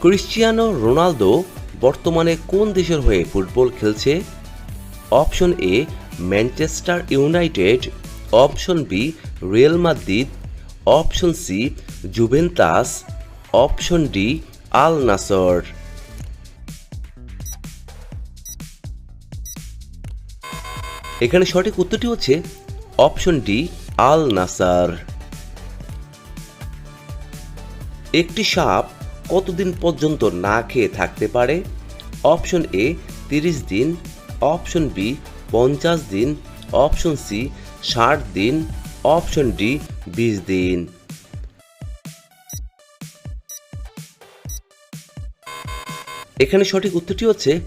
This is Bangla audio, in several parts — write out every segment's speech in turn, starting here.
ক্রিশ্চিয়ানো রোনালদো বর্তমানে কোন দেশের হয়ে ফুটবল খেলছে? Option A, Manchester United. Option B, Real Madrid. Option C Juventus option D, Al Nassr. এখানে সঠিক উত্তরটি হচ্ছে অপশন ডি, আল নাসার। একটি সাপ কতদিন পর্যন্ত না খেয়ে থাকতে পারে? অপশন এ তিরিশ দিন। অপশন বি পঞ্চাশ দিন। অপশন সি ষাট দিন। অপশন ডি বিশ দিন। এখানে সঠিক উত্তরটি হচ্ছে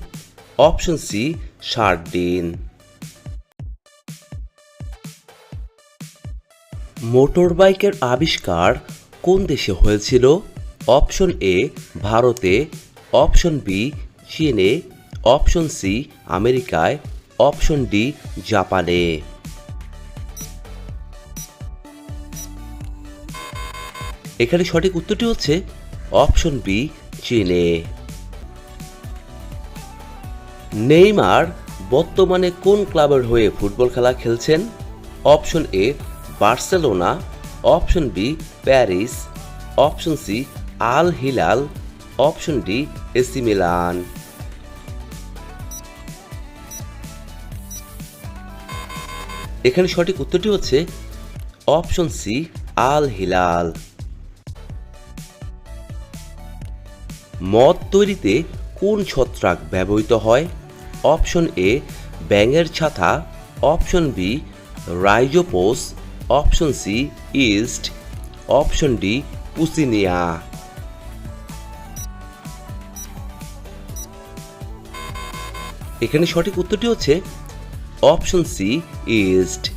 অপশন সি ষাট দিন। মোটরবাইকের আবিষ্কার কোন দেশে হয়েছিল? অপশন এ, ভারতে, অপশন বি, চীনে, অপশন সি, আমেরিকায়, অপশন ডি, জাপানে। এখানে সঠিক উত্তরটি হচ্ছে অপশন বি, চীনে। নেইমার বর্তমানে কোন ক্লাবের হয়ে ফুটবল খেলা খেলছেন? Option A, Barcelona, option B, Paris, option C Al Hilal option D AC Milan. এখানে সঠিক উত্তরটি হচ্ছে অপশন সি আল হিলাল। মদ তৈরিতে কোন ছত্রাক ব্যবহৃত হয়? অপশন এ ব্যাঙের ছাতা। Option B rhizopus. Option C yeast. Option D puccinia. এখানে সঠিক উত্তরটি হচ্ছে অপশন সি ইস্ট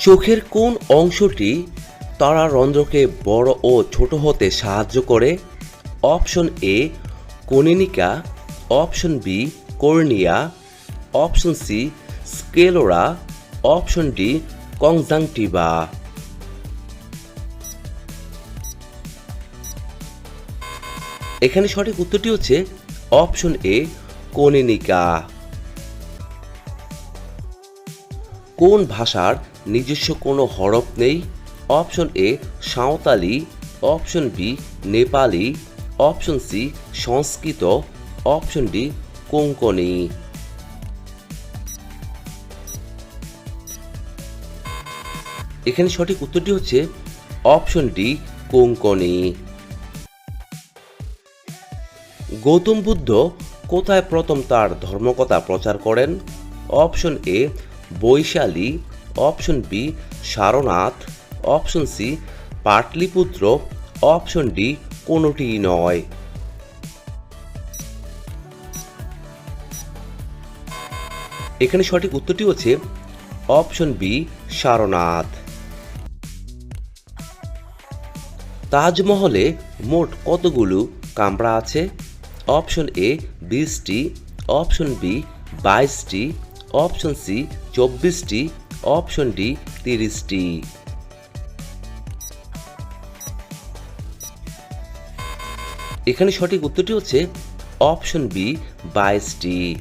চোখের কোন অংশটি তারা রন্ধ্রকে বড় ও ছোট হতে সাহায্য করে? Option A Kaninika. Option B cornea. Option C sclera. Option D conjunctiva এখানে সঠিক উত্তরটি হচ্ছে অপশন এ কনিনিকা। কোন ভাষার নিজস্ব কোনো হরফ নেই? Option A Santali, option B Nepali, option C Sanskrit, option D Konkani এখানে সঠিক উত্তরটি হচ্ছে অপশন ডি কোঙ্কনি গৌতম বুদ্ধ কোথায় প্রথম তার ধর্মকথা প্রচার করেন? Option A Vaishali. Option B Sarnath. Option C Pataliputra. Option D কোনোটিই নয়। এখানে সঠিক উত্তরটি হচ্ছে অপশন বি সারনাথ। তাজমহলে মোট কতগুলো কামরা আছে? অপশন এ বিশটি অপশন বি বাইশটি অপশন সি চব্বিশটি অপশন ডি তিরিশটি এখানে সঠিক উত্তরটি হচ্ছে অপশন বি বাইশটি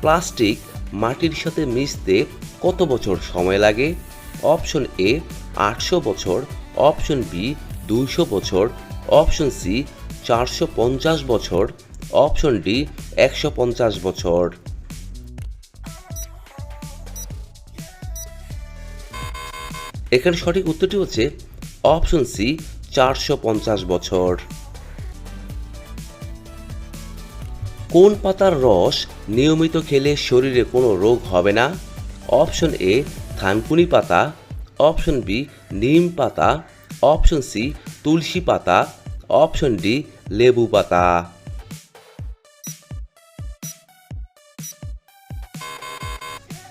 প্লাস্টিক মাটির সাথে মিশতে কত বছর সময় লাগে? অপশন এ আটশো বছর। অপশন বি দুইশো বছর। অপশন সি, চারশো পঞ্চাশ বছর। অপশন ডি, একশো পঞ্চাশ বছর। এখানে সঠিক উত্তরটি হচ্ছে অপশন সি, চারশো পঞ্চাশ বছর। কোন পাতার রস নিয়মিত খেলে শরীরে কোনো রোগ হবে না? অপশন এ, থানকুনি পাতা। অপশন বি, নিম পাতা। অপশন সি তুলসী পাতা অপশন ডি লেবু পাতা।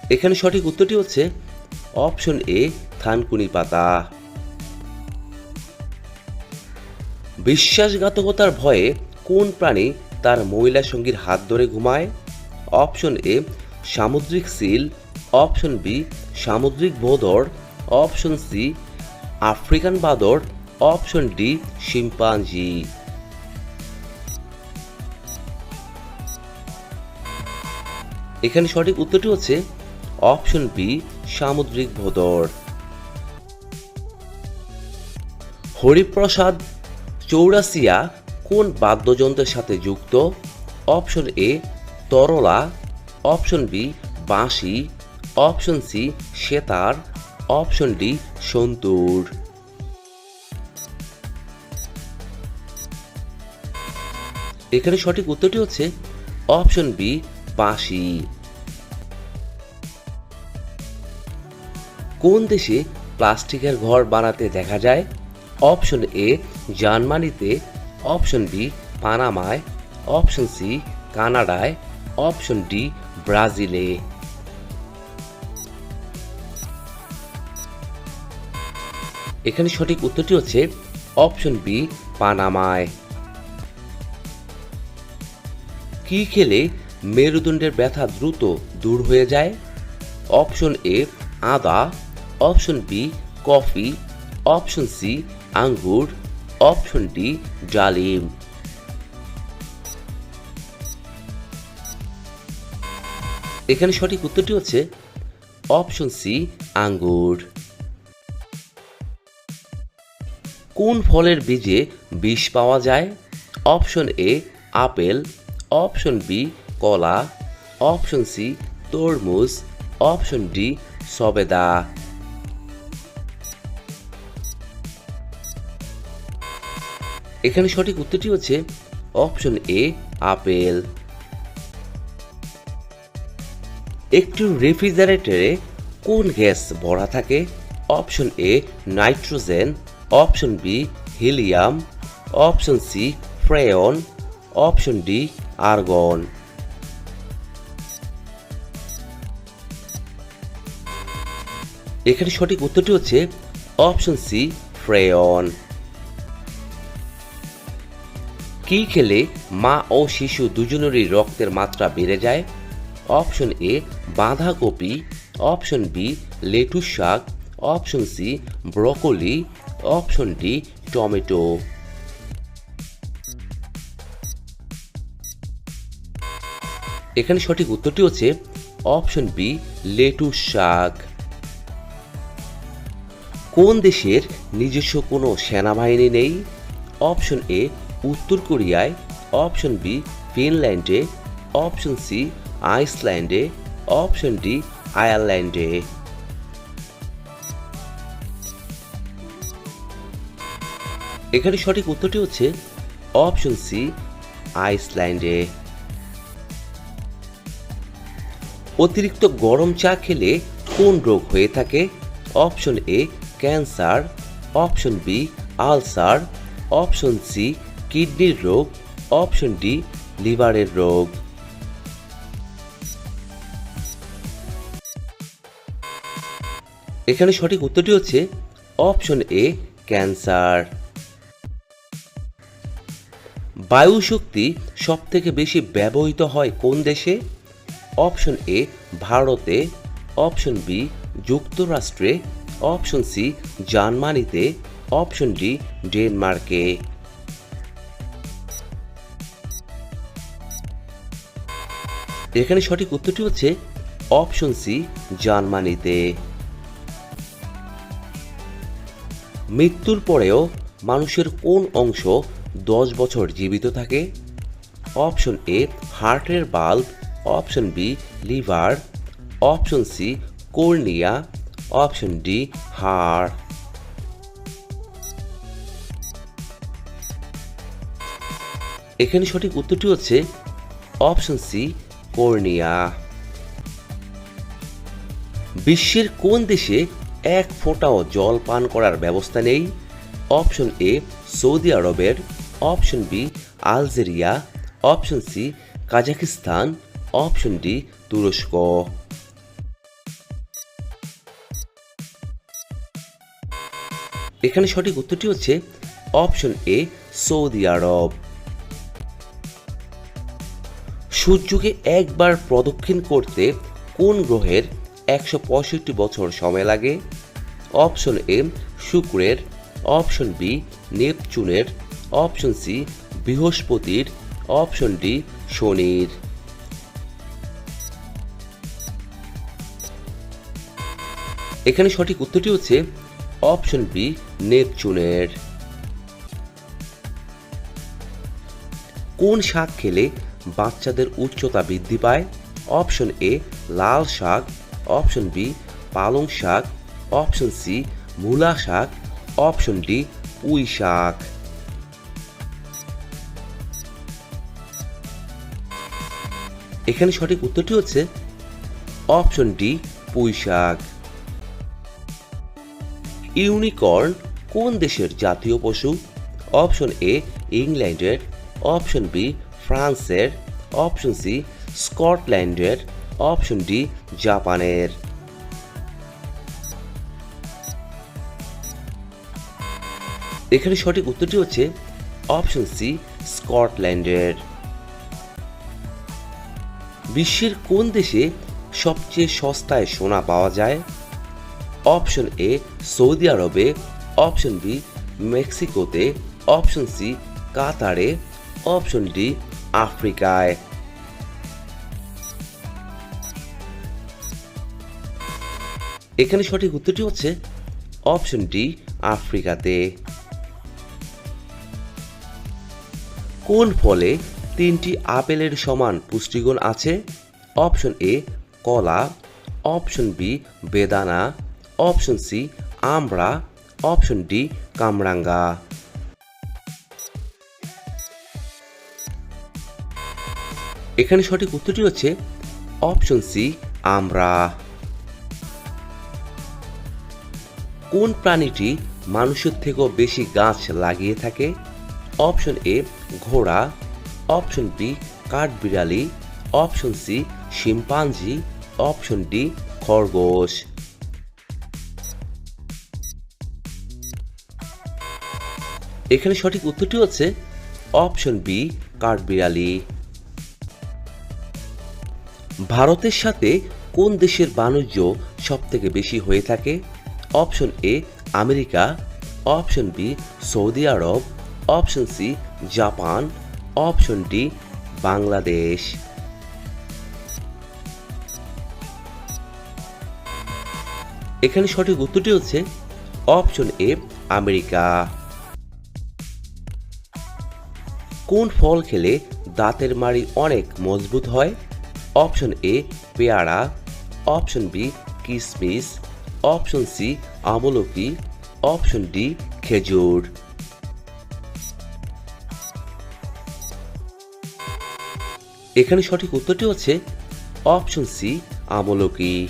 এখানে সঠিক উত্তরটি হচ্ছে অপশন এ থানকুনি পাতা। বিশ্বাসঘাতকতার ভয়ে কোন প্রাণী তার মহিলা সঙ্গীর হাত ধরে ঘুমায়? অপশন এ সামুদ্রিক সিল। অপশন বি সামুদ্রিক ভোদর অপশন সি আফ্রিকান বাদর। অপশন ডি শিম্পাঞ্জি এখানে সঠিক উত্তরটি হচ্ছে অপশন বি সামুদ্রিক ভোদর। হরিপ্রসাদ চৌরাসিয়া কোন বাদ্যযন্ত্রের সাথে যুক্ত? অপশন এ তরলা। অপশন বি বাঁশি। Option C sitar. Option D santoor. এখানে সঠিক উত্তরটি হচ্ছে অপশন বি, বাঁশি। কোন দেশে প্লাস্টিকের ঘর বানাতে দেখা যায়? অপশন এ, জার্মানিতে। অপশন বি, পানামায়। অপশন সি, কানাডায়। অপশন ডি, ব্রাজিলে। এখানে সঠিক উত্তরটি হচ্ছে অপশন বি, পানামায়। কি খেলে মেরুদণ্ডের ব্যথা দ্রুত দূর হয়ে যায়? অপশন এ, আদা। Option B, coffee. Option C, আঙ্গুর। অপশন ডি, ডালিম। এখানে সঠিক উত্তরটি হচ্ছে অপশন সি, আঙ্গুর। কোন ফলের বীজে বিষ পাওয়া যায়? Option A, apple. Option B কলা, অপশন সি তরমুজ, অপশন ডি সবেদা। এখানে সঠিক উত্তরটি হচ্ছে অপশন এ, আপেল। একটি রেফ্রিজারেটরে কোন গ্যাস ভরা থাকে? Option A, nitrogen. Option B, helium. Option C, freon. Option D argon এখানে সঠিক উত্তরটি হচ্ছে অপশন সি, ফ্রেয়ন। কি খেলে মা ও শিশু দুজনেরই রক্তের মাত্রা বেড়ে যায়? অপশন এ, বাঁধাকপি। অপশন বি, লেটুস শাক। Option C, broccoli. Option D, tomato. এখানে সঠিক উত্তরটি হচ্ছে অপশন বি, লেটু শাক। কোন দেশের নিজস্ব কোনো সেনাবাহিনী নেই? অপশন এ, উত্তর কোরিয়ায়। অপশন বি, ফিনল্যান্ডে। অপশন সি, আইসল্যান্ডে। অপশন ডি, আয়ারল্যান্ডে। এখানে সঠিক উত্তরটি হচ্ছে অপশন সি, আইসল্যান্ডে। অতিরিক্ত গরম চা খেলে কোন রোগ হয়ে থাকে? Option A cancer. Option B ulcer. Option C কিডনির রোগ। অপশন ডি লিভারের রোগ। এখানে সঠিক উত্তরটি হচ্ছে অপশন এ ক্যান্সার। বায়ু শক্তি সবথেকে বেশি ব্যবহৃত হয় কোন দেশে? অপশন এ ভারতে, অপশন বি যুক্তরাষ্ট্রে, অপশন সি জার্মানিতে, অপশন ডি ডেনমার্কে। এখানে সঠিক উত্তরটি হচ্ছে অপশন সি জার্মানিতে। মৃত্যুর পরেও মানুষের কোন অংশ দশ বছর জীবিত থাকে? অপশন এ হার্টের bulb option B, liver, option C, cornea, option D, হাড়। এখানে সঠিক উত্তরটি হচ্ছে অপশন সি, কর্নিয়া। বিশ্বের কোন দেশে এক ফোঁটাও জল পান করার ব্যবস্থা নেই? অপশন এ, সৌদি আরবের, option B, Algeria, option C Kazakhstan option D তুরস্ক। এখানে সঠিক উত্তরটি হচ্ছে অপশন এ, সৌদি আরব। সূর্যকে একবার প্রদক্ষিণ করতে কোন গ্রহের একশো পঁয়ষট্টি বছর সময় লাগে? অপশন এ, শুক্রের। অপশন বি, নেপচুনের। অপশন সি, বৃহস্পতির। অপশন ডি, শনির। এখানে সঠিক উত্তরটি হচ্ছে অপশন বি নেপচুনের কোন শাক খেলে বাচ্চাদের উচ্চতা বৃদ্ধি পায়? অপশন এ, লাল শাক। অপশন বি, পালং শাক। অপশন সি, মূলা শাক। অপশন ডি, পুঁই শাক। এখানে সঠিক উত্তরটি হচ্ছে অপশন ডি, পুঁই শাক। ইউনিকর্ন কোন দেশের জাতীয় পশু? অপশন এ ইংল্যান্ডের। অপশন বি ফ্রান্সের। অপশন সি স্কটল্যান্ডের। অপশন ডি জাপানের। এখানে সঠিক উত্তরটি হচ্ছে অপশন সি স্কটল্যান্ডের। বিশ্বের কোন দেশে সবচেয়ে সস্তায় সোনা পাওয়া যায়? অপশন এ সৌদি আরবে, অপশন বি মেক্সিকোতে, অপশন সি কাতারে, অপশন ডি আফ্রিকায়। এখানে সঠিক উত্তরটি হচ্ছে অপশন ডি আফ্রিকাতে। কোন ফলে তিনটি আপেলের সমান পুষ্টিগুণ আছে? অপশন এ কলা, অপশন বি বেদানা অপশন সি আমড়া অপশন ডি কামরাঙ্গা। এখানে সঠিক উত্তরটি হচ্ছে অপশন সি আমরা। কোন প্রাণীটি মানুষের থেকেও বেশি গাছ লাগিয়ে থাকে? অপশন এ ঘোড়া। Option B কাঠবিড়ালি। Option C chimpanzee. Option D খরগোশ। এখানে সঠিক উত্তরটি হচ্ছে অপশন বি কাঠবিড়ালি ভারতের সাথে কোন দেশের বাণিজ্য সব থেকে বেশি হয়ে থাকে? Option A, America. Option B, Saudi Arab. Option C, Japan. Option D, Bangladesh. এখানে সঠিক উত্তরটি হচ্ছে অপশন এ, আমেরিকা। কোন ফল খেলে দাঁতের মাড়ি অনেক মজবুত হয়? অপশন এ পেয়ারা। অপশন বি কিসমিস। অপশন সি আমলকি। অপশন ডি খেজুর। এখানে সঠিক উত্তরটি হচ্ছে অপশন সি আমলকি।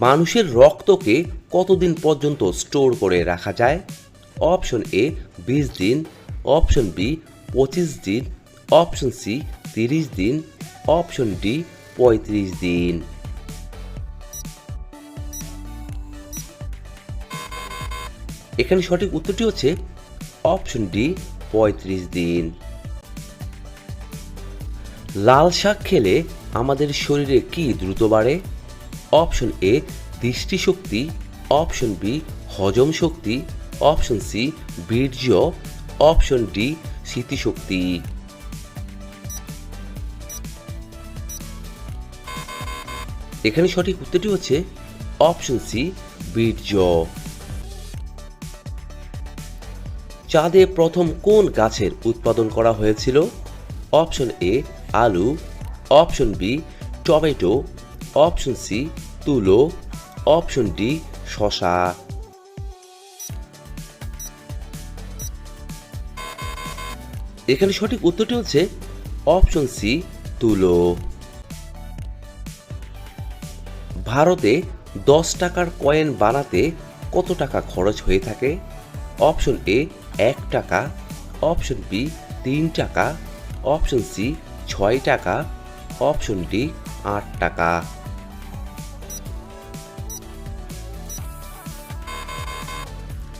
মানুষের রক্তকে কতদিন পর্যন্ত স্টোর করে রাখা যায়? অপশন এ বিশ দিন অপশন বি পঁচিশ দিন অপশন সি তিরিশ দিন অপশন ডি পঁয়ত্রিশ দিন এখানে সঠিক উত্তরটি হচ্ছে অপশন ডি পঁয়ত্রিশ দিন। লাল শাক খেলে আমাদের শরীরে কি দ্রুত বাড়ে? অপশন এ দৃষ্টিশক্তি অপশন বি হজম শক্তি অপশন সি, বীর্য, অপশন ডি, স্মৃতিশক্তি। এখানে সঠিক উত্তরটি হচ্ছে অপশন সি, বীর্য। চাঁদে প্রথম কোন গাছের উৎপাদন করা হয়েছিল? অপশন এ, আলু। Option B, tomato. Option C, তুলো। অপশন ডি, শশা। এখানে সঠিক উত্তরটি হচ্ছে অপশন সি, তুলো। ভারতে দশ টাকার কয়েন বানাতে কত টাকা খরচ হয়ে থাকে? অপশন এ, এক টাকা। অপশন বি, তিন টাকা। অপশন সি, ছয় টাকা। অপশন ডি, আট টাকা।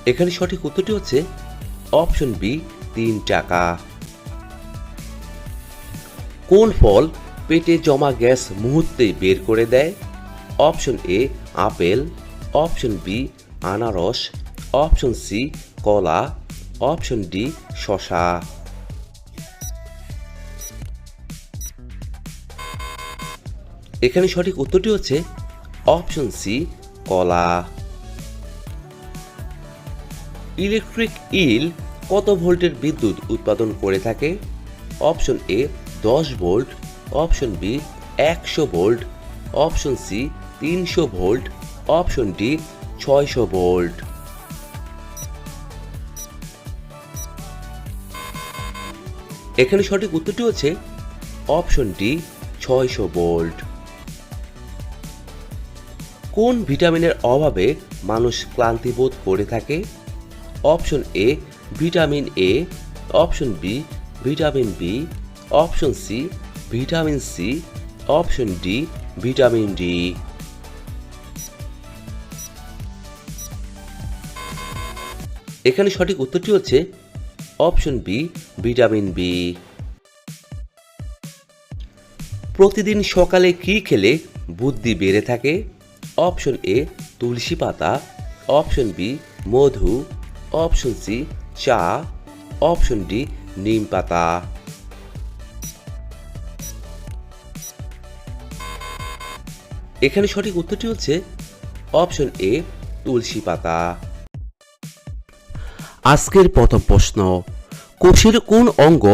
এখানে সঠিক উত্তরটি হচ্ছে অপশন বি, তিন টাকা। কোন ফল পেটে জমা গ্যাস মুহূর্তে বের করে দেয়? Option A apple. Option B আনারস। অপশন সি কলা। অপশন ডি শশা এখানে সঠিক উত্তরটি হচ্ছে অপশন সি কলা। ইলেকট্রিক ইল কত ভোল্টের বিদ্যুৎ উৎপাদন করে থাকে? অপশন এ দশ ভোল্ট, অপশন বি একশো ভোল্ট, অপশন সি তিনশো ভোল্ট, অপশন ডি ছয়শো ভোল্ট। এখানে সঠিক উত্তরটি হচ্ছে অপশন ডি ছয়শো ভোল্ট। কোন ভিটামিনের অভাবে মানুষ ক্লান্তি বোধ করে থাকে? Option A vitamin A, option B vitamin B option C, vitamin C, option D, vitamin D. এখানে সঠিক উত্তরটি হচ্ছে অপশন বি, ভিটামিন বি। প্রতিদিন সকালে কি খেলে বুদ্ধি বেড়ে থাকে? অপশন এ, তুলসী পাতা। অপশন বি, মধু। অপশন সি, চা। অপশন ডি, নিম পাতা। এখানে সঠিক উত্তরটি হচ্ছে অপশন এ, তুলসী পাতা। আজকের প্রথম প্রশ্ন, কোষের কোন অঙ্গ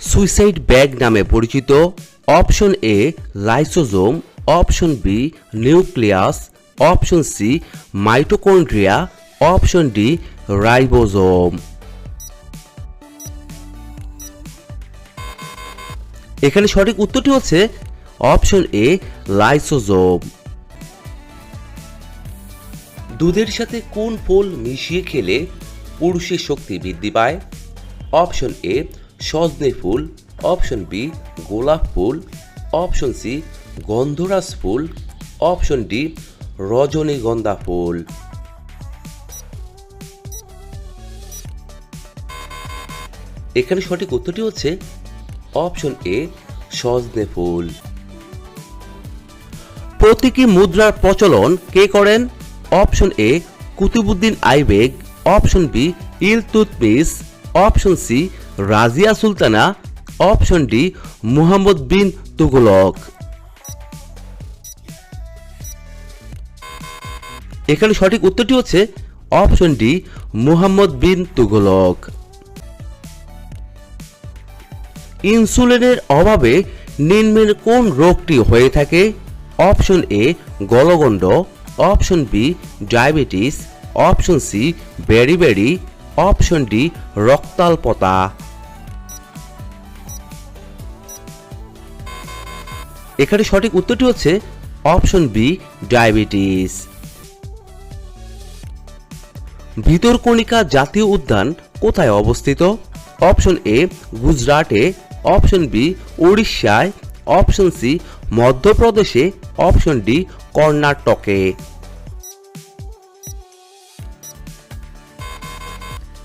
সুইসাইড ব্যাগ নামে পরিচিত? Option A lysosome option B, nucleus. Option C, mitochondria. Option D, ribosome. এখানে সঠিক উত্তরটি হচ্ছে অপশন এ লাইসোজোম দুধের সাথে কোন ফল মিশিয়ে খেলে পুরুষের শক্তি বৃদ্ধি পায়? অপশন এ সজনে ফুল। অপশন বি গোলাপ ফুল। অপশন সি গন্ধরাজ ফুল। অপশন ডি রজনীগন্ধা ফুল। এখানে সঠিক উত্তরটি হচ্ছে অপশন এ সজনে ফুল। প্রতীকী মুদ্রার প্রচলন কে করেন? Option A Qutubuddin Aibak. Option B Iltutmish option C Razia Sultana. Option D Muhammad bin Tughlaq. এখানে সঠিক উত্তরটি হচ্ছে অপশন ডি মুহাম্মদ বিন তুগলক। ইনসুলিনের অভাবে নিম্নের কোন রোগটি হয়ে থাকে? Option A গলগণ্ড, option B diabetes, option C beri option D রক্তাল্পতা। এখানে সঠিক উত্তরটি হচ্ছে অপশন বি ডায়াবেটিস। ভিতরকণিকা জাতীয় উদ্যান কোথায় অবস্থিত? অপশন এ গুজরাটে, অপশন বি উড়িষ্যায় অপশন সি মধ্যপ্রদেশে অপশন ডি, কর্ণাটকে।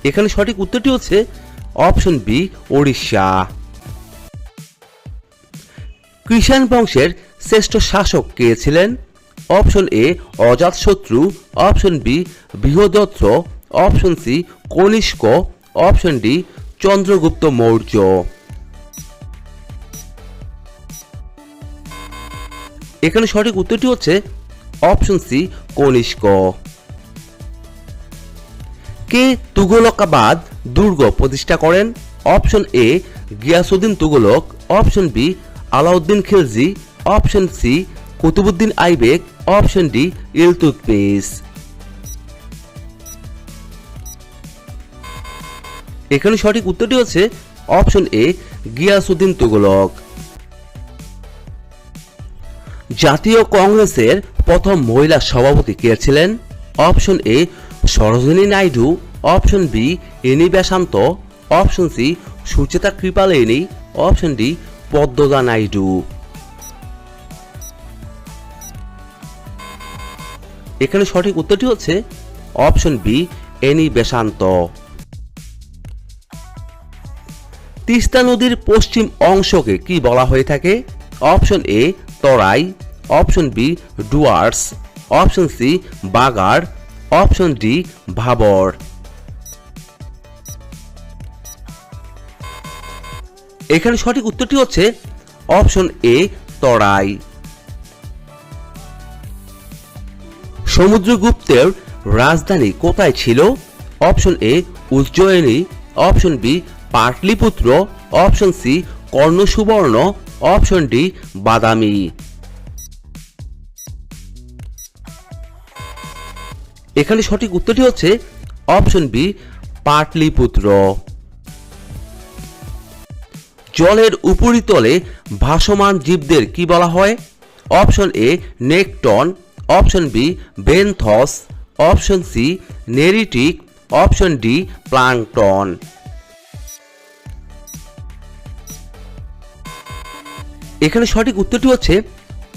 এখানে সঠিক উত্তরটি হচ্ছে অপশন বি, ওড়িশা। কৃষাণ বংশের শ্রেষ্ঠ শাসক কে ছিলেন? Option A Ajatashatru option B, Brihadratha. Option C, Kanishka. Option D, Chandragupta Maurya. এখানে সঠিক উত্তরটি হচ্ছে অপশন সি কনিষ্ক। কে তুগলকাবাদ দুর্গ প্রতিষ্ঠা করেন? Option A Ghiyasuddin Tughlaq. Option B Alauddin Khilji. Option C Qutubuddin Aibak. Option D Iltutmish. এখানে সঠিক উত্তরটি হচ্ছে অপশন এ গিয়াসুদ্দিন তুগলক। জাতীয় কংগ্রেসের প্রথম মহিলা সভাপতি কে ছিলেন? Option A, Sarojini Naidu. Option B, Annie Besant. Option C, Sucheta Kripalani. Option D, Padmaja Naidu. এখানে সঠিক উত্তরটি হচ্ছে option B, Annie Besant. Teesta নদীর পশ্চিম অংশকে কি বলা হয়ে থাকে? Option A Terai option B Dooars option C Bagar option D Bhabar. এখানে সঠিক উত্তরটি হচ্ছে অপশন এ তরাই। সমুদ্রগুপ্তের রাজধানী কোথায় ছিল? Option A Ujjayini option B Pataliputra option C Karnasubarna option D Badami এখানে সঠিক উত্তরটি হচ্ছে অপশন বি পাটলিপুত্র জলের উপরিতলে ভাসমান জীবদের কি বলা হয়? Option A nekton option B benthos option C neritic option D plankton এখানে সঠিক উত্তরটি হচ্ছে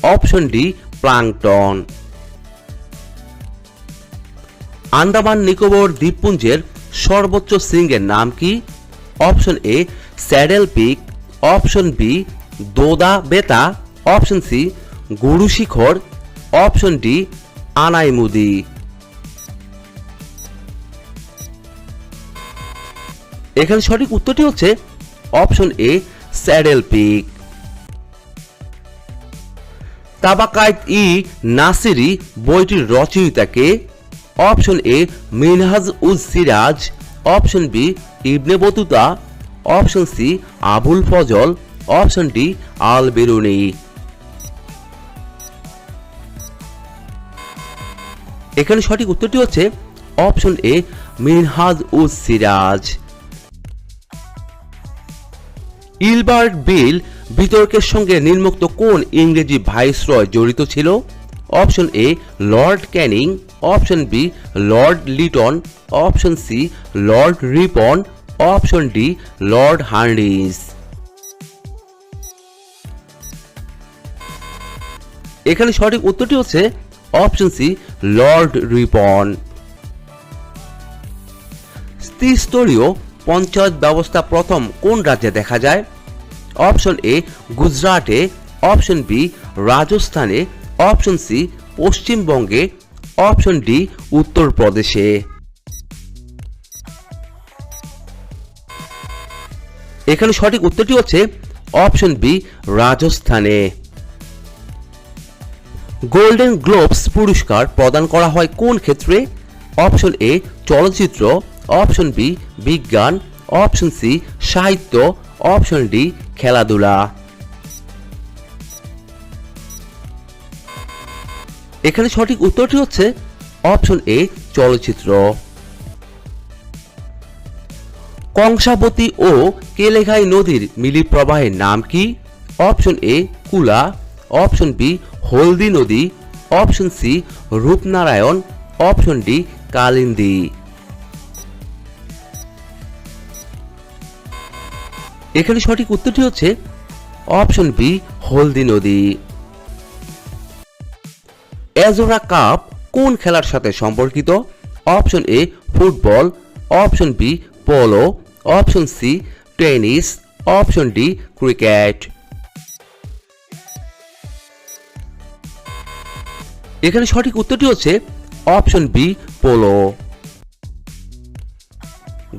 option D, plankton. Andaman Nicobar দ্বীপপুঞ্জের সর্বোচ্চ শৃঙ্গের নাম কি? Option A, saddle peak. Option B, Doda Betta. Option C, Guru Shikhar. Option D, Anamudi. এখানে সঠিক উত্তরটি হচ্ছে option A, saddle peak. Tabaqat i Nasiri বইটির রচয়িতাকে option A Minhaj uz Siraj, option B Ibn Battuta, option C Abul Fazl, option D Al Biruni. এখানে সঠিক উত্তরটি হচ্ছে option A Minhaj uj Siraj. Ilbert bill বিতর্কের সঙ্গে নির্মুক্ত কোন ইংরেজি ভাইসরয় জড়িত ছিল? Option A Lord Canning, option B Lord Lytton, option C Lord Ripon, option D Lord Hardinge এখানে সঠিক উত্তরটি হচ্ছে অপশন সি লর্ড রিপন। ত্রিস্তরীয় পঞ্চায়েত ব্যবস্থা প্রথম কোন রাজ্যে দেখা যায়? অপশন এ গুজরাটে, অপশন বি রাজস্থানে, অপশন সি পশ্চিমবঙ্গে, অপশন ডি উত্তরপ্রদেশে। এখানে সঠিক উত্তরটি হচ্ছে অপশন বি রাজস্থানে। গোল্ডেন গ্লোবস পুরস্কার প্রদান করা হয় কোন ক্ষেত্রে? অপশন এ চলচ্চিত্র অপশন বি, বিজ্ঞান, অপশন সি, সাহিত্য, অপশন ডি, খেলাধুলা। এখানে সঠিক উত্তরটি হচ্ছে অপশন এ, চলচ্চিত্র। কংসাবতী ও কেলেঘাই নদীর মিলি প্রবাহের নাম কি? অপশন এ, কুলা। অপশন বি, হলদি নদী। Option C, Rupnarayan. Option D, Kalindi. এখানে সঠিক উত্তরটি হচ্ছে অপশন বি, হলদি নদী। এজোরা কাপ কোন খেলার সাথে সম্পর্কিত? Option A, football. Option B, polo. Option C, tennis. Option D, cricket. এখানে সঠিক উত্তরটি হচ্ছে option B, polo.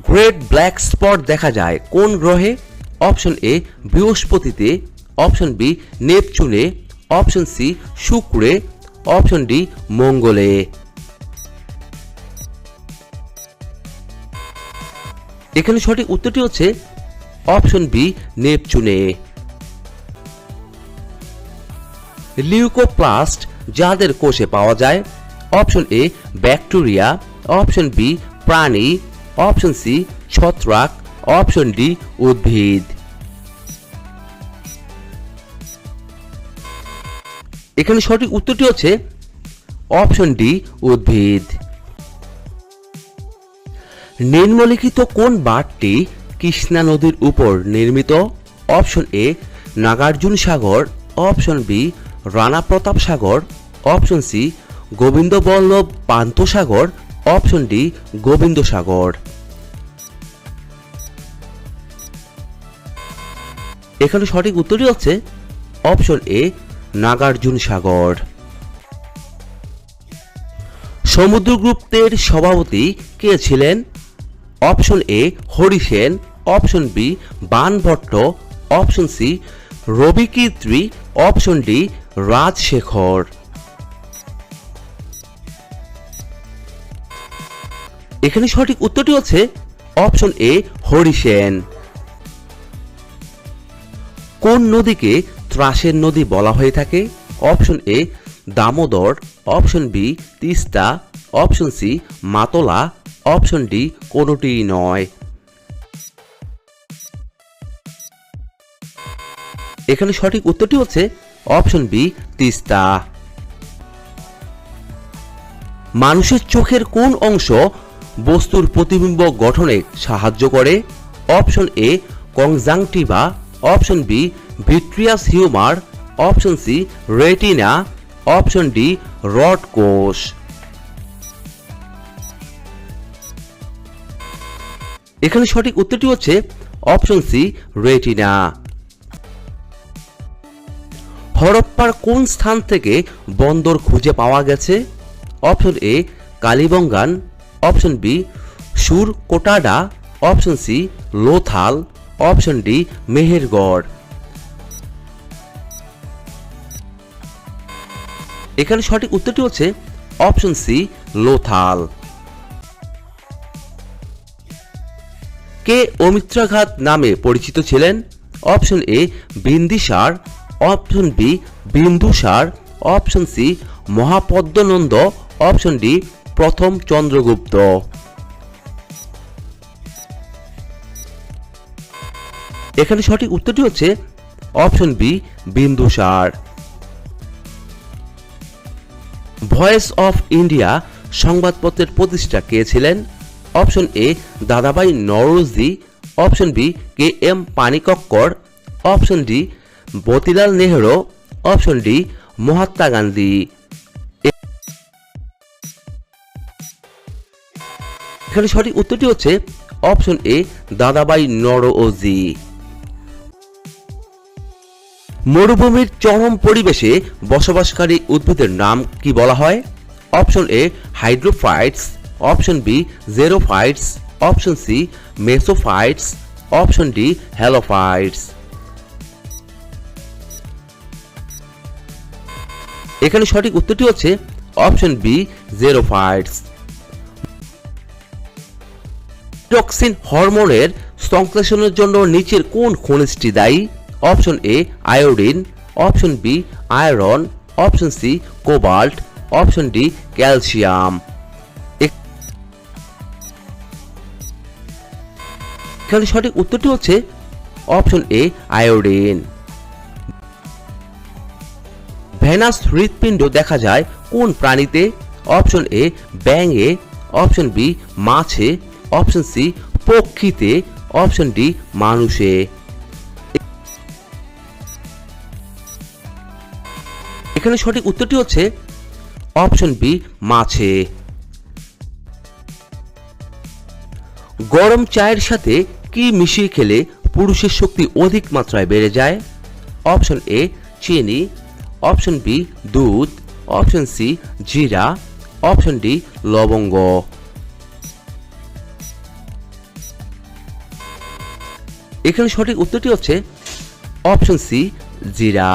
Great black spot দেখা যায় কোন গ্রহে? অপশন এ বৃহস্পতিতে, অপশন বি নেপচুনে, অপশন সি শুক্রে, অপশন ডি মঙ্গলে। এখানে সঠিক উত্তরটি হচ্ছে অপশন বি নেপচুনে। লিউকোপ্লাস্ট যাদের কোষে পাওয়া যায়, option A bacteria, option B প্রাণী, অপশন সি ছত্রাক অপশন ডি, উদ্ভিদ। এখানে সঠিক উত্তরটি হচ্ছে অপশন ডি, উদ্ভিদ। নিম্নলিখিত কোন বাঁধটি কৃষ্ণা নদীর উপর নির্মিত? Option A, Nagarjuna Sagar. Option B Rana Pratap Sagar. Option C Govind Ballabh Pant Sagar option D Govind Sagar এখানে সঠিক উত্তরটি হচ্ছে অপশন এ, নাগার্জুন সাগর। সমুদ্রগুপ্তের সভাপতি কে ছিলেন? Option A, Hari Sen. Option B Banabhatta option C Ravikirti option D, Rajshekhar. এখানে সঠিক উত্তরটি হচ্ছে অপশন এ, হরি সেন। কোন নদীকে ত্রাসের নদী বলা হয়ে থাকে? Option A, Damodar, option B, Teesta, option C, Matla, option D কোনোটিই নয়। এখানে সঠিক উত্তরটি হচ্ছে অপশন বি, তিস্তা। মানুষের চোখের কোন অংশ বস্তুর প্রতিবিম্ব গঠনে সাহায্য করে? Option A conjunctiva option B, vitreous humour, option C, retina, option D, rod কোষ। এখানে সঠিক উত্তরটি হচ্ছে অপশন সি, রেটিনা। হরপ্পার কোন স্থান থেকে বন্দর খুঁজে পাওয়া গেছে? Option A, Kalibangan, option B Surkotada option C, Lothal. Option D Mehrgarh এখানে সঠিক উত্তরটি হচ্ছে অপশন সি লোথাল কে অমিত্রাঘাত নামে পরিচিত ছিলেন? Option A Bindisar. Option B Bindusara. Option C Mahapadmananda. Option D প্রথম চন্দ্রগুপ্ত। এখানে সঠিক উত্তরটি হচ্ছে option B Bindusara Voice of India সংবাদপত্রের প্রতিষ্ঠা কে ছিলেন? Option A Dadabhai Naoroji option B, K M Panikkar. Option D Motilal Nehru. Option D, Mahatma Gandhi. এখানে সঠিক উত্তরটি হচ্ছে অপশন এ দাদাবাই নরওজি মরুভূমির চরম পরিবেশে বসবাসকারী উদ্ভিদের নাম কি বলা হয়? Option A, hydrophytes, option B, xerophytes, option C, mesophytes, option D, halophytes. এখানে সঠিক উত্তরটি হচ্ছে অপশন বি, জেরোফাইটস। টক্সিন হরমোনের সংশ্লেষণের জন্য নিচের কোন খনিজটি দায়ী? Option A iodine, option B iron, option C cobalt, option D calcium. এখানে সঠিক উত্তরটি হচ্ছে অপশন এ আয়োডিন। ভেনাস হৃৎপিণ্ড দেখা যায় কোন প্রাণীতে? অপশন এ ব্যাঙে, অপশন বি মাছে, অপশন সি পক্ষীতে, অপশন ডি মানুষে। এখানে সঠিক উত্তরটি হচ্ছে অপশন বি, মাছে। গরম চায়ের সাথে কি মিশিয়ে খেলে পুরুষের শক্তি অধিক মাত্রায় বেড়ে যায়? অপশন এ, চিনি। অপশন বি, দুধ। অপশন সি, জিরা। অপশন ডি, লবঙ্গ। এখানে সঠিক উত্তরটি হচ্ছে অপশন সি, জিরা।